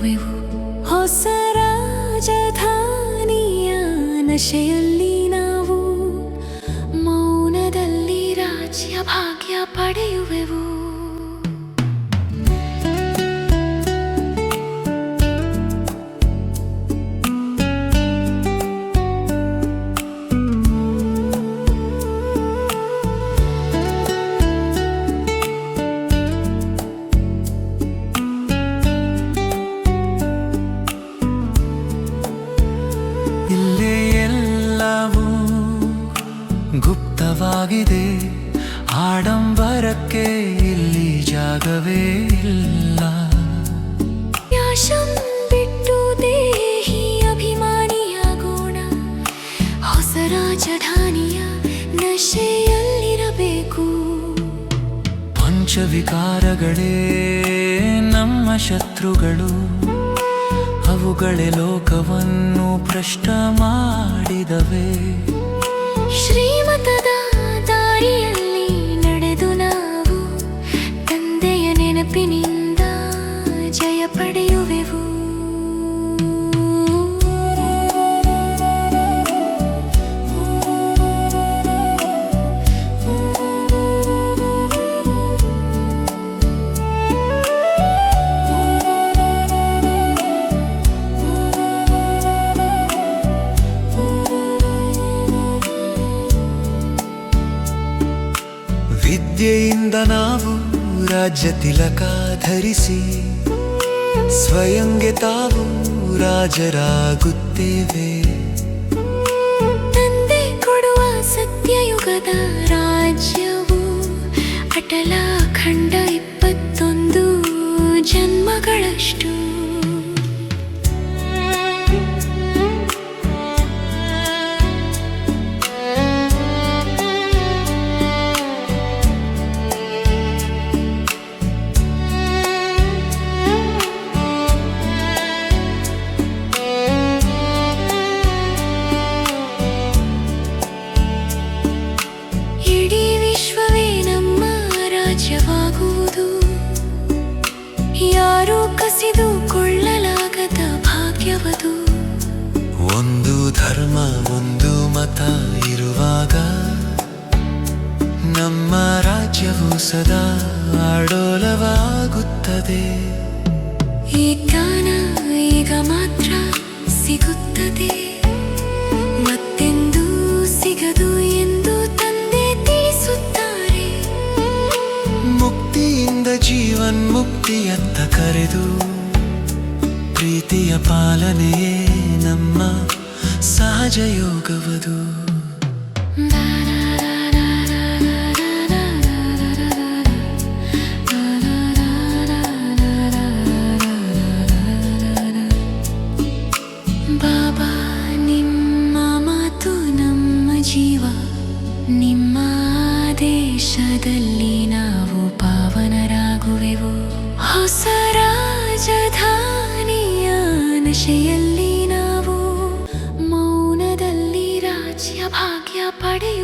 ಕಾಣುವೆವು ಹೊಸ ರಾಜಧಾನಿಯ ನಶೆಯಲ್ಲಿ ನಾವು ಮೌನದಲ್ಲಿ ರಾಜ್ಯ ಭಾಗ್ಯ ಪಡೆಯುವೆವು. ಗುಪ್ತವಾಗಿದೆ. ಆಡಂಬರಕ್ಕೆ ಇಲ್ಲಿ ಜಾಗವೇ ಇಲ್ಲ. ಬಿಟ್ಟು ದೇಹಿ ಅಭಿಮಾನಿಯಾಗೋಣ ಹೊಸ ರಾಜಧಾನಿಯ ನಶೆಯಲ್ಲಿರಬೇಕು. ಪಂಚವಿಕಾರಗಳೇ ನಮ್ಮ ಶತ್ರುಗಳು. ಅವುಗಳೇ ಲೋಕವನ್ನು ಭ್ರಷ್ಟ ಮಾಡಿದವೆ. श्रीमतदा दारियल् ವಿದ್ಯೆಯಿಂದ ನಾವು ರಾಜ್ಯ ತಿಲಕ ಧರಿಸಿ ಸ್ವಯಂಗೆ ತಾವು ರಾಜರಾಗುತ್ತೇವೆ. ತಂದೆ ಕೊಡುವ ಸತ್ಯಯುಗದ ರಾಜ್ಯವು ಅಟಲ ಖಂಡ ಯಾರೂ ಕಸಿದುಕೊಳ್ಳಲಾಗದ ಭಾಗ್ಯವದು. ಒಂದು ಧರ್ಮ ಒಂದು ಮತ ಇರುವಾಗ ನಮ್ಮ ರಾಜ್ಯವು ಸದಾ ಆಡೋಲವಾಗುತ್ತದೆ. ಈ ಜ್ಞಾನ ಈಗ ಮಾತ್ರ ಸಿಗುತ್ತದೆ. ಮುಕ್ತಿಯತ್ತ ಕರೆದು ಪ್ರೀತಿಯ ಪಾಲನೆಯೇ ನಮ್ಮ ಸಹಜ ಯೋಗವದು. ಬಾಬಾ, ನಿಮ್ಮ ನಮ್ಮ ಜೀವ, ನಿಮ್ಮ ದೇಶದಲ್ಲಿ ನಾವು ಪಾವನರಾಗುವೆವು ಹೊಸ ರಾಜಧಾನಿಯ ನಶೆಯಲ್ಲಿ ನಾವು ಮೌನದಲ್ಲಿ ರಾಜ್ಯ ಭಾಗ್ಯ ಪಡೆಯುವೆವು